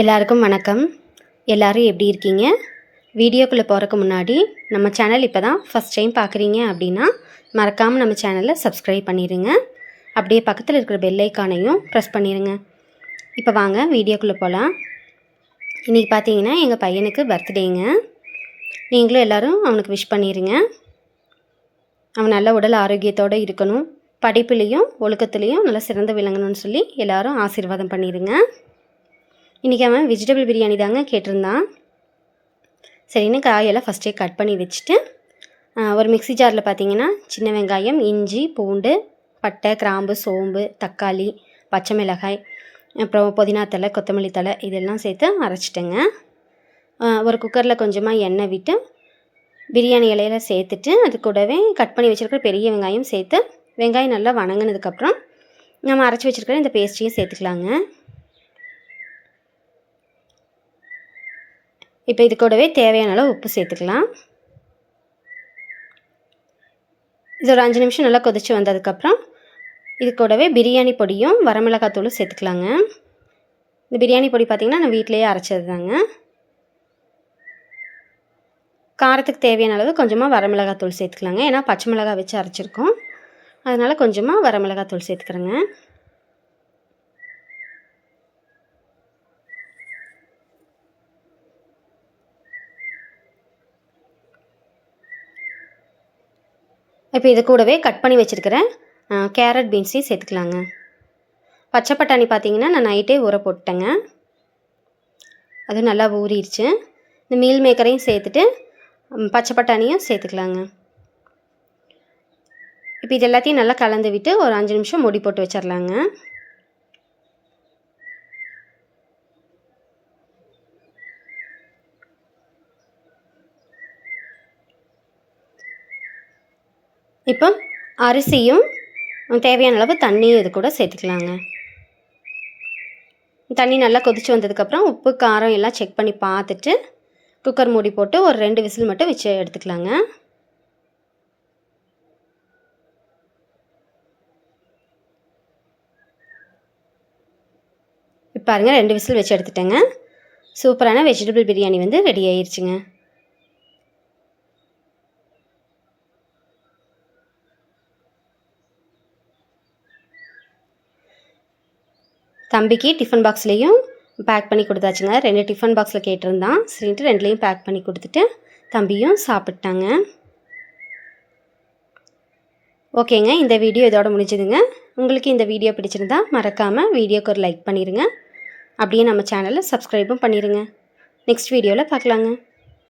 எல்லாருக்கும் வணக்கம். எல்லாரும் எப்படி இருக்கீங்க? வீடியோக்குள்ளே போகிறக்கு முன்னாடி நம்ம சேனல் இப்போ தான் ஃபஸ்ட் டைம் பார்க்குறீங்க அப்படின்னா மறக்காமல் நம்ம சேனலை சப்ஸ்கிரைப் பண்ணிடுங்க அப்படியே பக்கத்தில் இருக்கிற பெல்லைக்கானையும் ப்ரெஸ் பண்ணிடுங்க இப்போ வாங்க வீடியோக்குள்ளே போகலாம் இன்றைக்கி பார்த்தீங்கன்னா எங்கள் பையனுக்கு பர்த்டேங்க நீங்களும் எல்லோரும் அவனுக்கு விஷ் பண்ணிடுங்க அவன் நல்ல உடல் ஆரோக்கியத்தோடு இருக்கணும். படிப்புலேயும் ஒழுக்கத்துலேயும் நல்லா சிறந்து விளங்கணும்னு சொல்லி எல்லோரும் ஆசீர்வாதம் பண்ணிடுங்க இன்றைக்கி அவன் வெஜிடபிள் பிரியாணி தாங்க கேட்டிருந்தான். சரின்னு காயெல்லாம் ஃபஸ்ட்டே கட் பண்ணி வச்சுட்டு ஒரு மிக்ஸி ஜாரில் பார்த்தீங்கன்னா சின்ன வெங்காயம் இஞ்சி பூண்டு பட்டை கிராம்பு சோம்பு தக்காளி பச்சை மிளகாய் அப்புறம் புதினா தழை கொத்தமல்லி தழை இதெல்லாம் சேர்த்து அரைச்சிட்டேங்க. ஒரு குக்கரில் கொஞ்சமாக எண்ணெய் விட்டு பிரியாணி இலையில சேர்த்துட்டு அது கூடவே கட் பண்ணி வச்சுருக்கிற பெரிய வெங்காயம் சேர்த்து வெங்காயம் நல்லா வணங்கினதுக்கப்புறம் நம்ம அரைச்சி வச்சுருக்கிற இந்த பேஸ்ட்ரியும் சேர்த்துக்கலாங்க. இப்போ இது கூடவே தேவையான அளவு உப்பு சேர்த்துக்கலாம். இது ஒரு அஞ்சு நிமிஷம் நல்லா கொதிச்சு வந்ததுக்கப்புறம் இது கூடவே பிரியாணி பொடியும் வரமிளகாத்தூளும் சேர்த்துக்கலாங்க. இந்த பிரியாணி பொடி பார்த்திங்கன்னா நான் வீட்டிலேயே அரைச்சது தாங்க காரத்துக்கு தேவையான அளவு கொஞ்சமாக வரமிளகாத்தூள் சேர்த்துக்கலாங்க. ஏன்னா பச்சை மிளகாய் வச்சு அரைச்சிருக்கோம். அதனால் கொஞ்சமாக வரமிளகாத்தூள் சேர்த்துக்கிறேங்க. இப்போ இது கூடவே கட் பண்ணி வச்சுருக்கிற கேரட் பீன்ஸையும் சேர்த்துக்கலாங்க. பச்சை பட்டாணி பார்த்தீங்கன்னா நான் நைட்டே ஊற போட்டேங்க அது நல்லா ஊறிடுச்சு. இந்த மீல் மேக்கரையும் சேர்த்துட்டு பச்சை பட்டாணியும் சேர்த்துக்கலாங்க. இப்போ இது எல்லாத்தையும் நல்லா கலந்து விட்டு ஒரு அஞ்சு நிமிஷம் மூடி போட்டு வச்சிடலாங்க இப்போ அரிசியும் தேவையான அளவு தண்ணியும் இது கூட சேர்த்துக்கலாங்க. தண்ணி நல்லா கொதிச்சு வந்ததுக்கப்புறம் உப்பு காரம் எல்லாம் செக் பண்ணி பார்த்துட்டு குக்கர் மூடி போட்டு ஒரு ரெண்டு விசில் மட்டும் வச்சு எடுத்துக்கலாங்க. பாருங்கள் ரெண்டு விசில் வச்சு எடுத்துட்டேங்க. சூப்பரான வெஜிடபிள் பிரியாணி வந்து ரெடி ஆயிடுச்சுங்க தம்பிக்கு டிஃபன் பாக்ஸ்லேயும் பேக் பண்ணி கொடுத்தாச்சுங்க. ரெண்டு டிஃபன் பாக்ஸில் கேட்டிருந்தான். சரின்ட்டு ரெண்டுலேயும் பேக் பண்ணி கொடுத்துட்டு தம்பியும் சாப்பிட்டாங்க. ஓகேங்க இந்த வீடியோ இதோட முடிஞ்சதுங்க. உங்களுக்கு இந்த வீடியோ பிடிச்சிருந்தா மறக்காமல் வீடியோக்கு ஒரு லைக் பண்ணிடுங்க அப்படியே நம்ம சேனலை சப்ஸ்கிரைபும் பண்ணிடுங்க நெக்ஸ்ட் வீடியோவில் பார்க்கலாங்க.